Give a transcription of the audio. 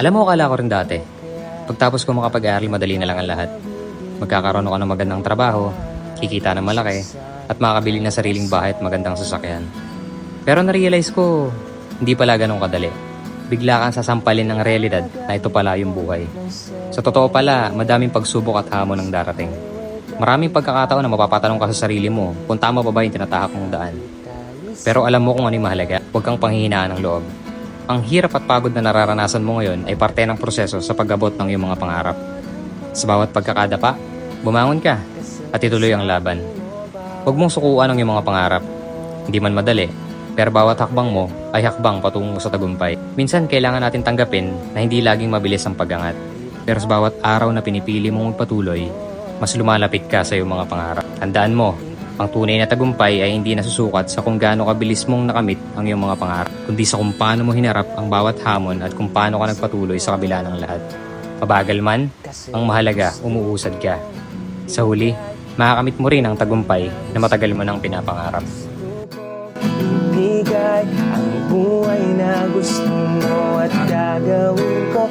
Alam mo, akala ko rin dati. Pagtapos ko makapag-aaral, madali na lang ang lahat. Magkakaroon ako ng magandang trabaho, kikita ng malaki, at makakabili ng sariling bahay at magandang sasakyan. Pero na-realize ko, hindi pala ganun kadali. Bigla kang sasampalin ng realidad na ito pala yung buhay. Sa totoo pala, madaming pagsubok at hamon ang darating. Maraming pagkakataon na mapapatanong ka sa sarili mo kung tama pa ba yung tinatahak mong daan. Pero alam mo kung ano yung mahalaga, huwag kang panghihinaan ng loob. Ang hirap at pagod na nararanasan mo ngayon ay parte ng proseso sa pag-abot ng iyong mga pangarap. Sa bawat pagkakadapa, bumangon ka at ituloy ang laban. Huwag mong sukuan ang iyong mga pangarap. Hindi man madali, pero bawat hakbang mo ay hakbang patungo sa tagumpay. Minsan kailangan natin tanggapin na hindi laging mabilis ang pagangat. Pero sa bawat araw na pinipili mong magpatuloy, mas lumalapit ka sa iyong mga pangarap. Tandaan mo, ang tunay na tagumpay ay hindi nasusukat sa kung gaano kabilis mong nakamit ang iyong mga pangarap, kundi sa kung paano mo hinarap ang bawat hamon at kung paano ka nagpatuloy sa kabila ng lahat. Mabagal man, ang mahalaga, umuusad ka. Sa huli, makakamit mo rin ang tagumpay na matagal mo nang pinapangarap. Ibigay ang buhay na gusto mo at gagawin ko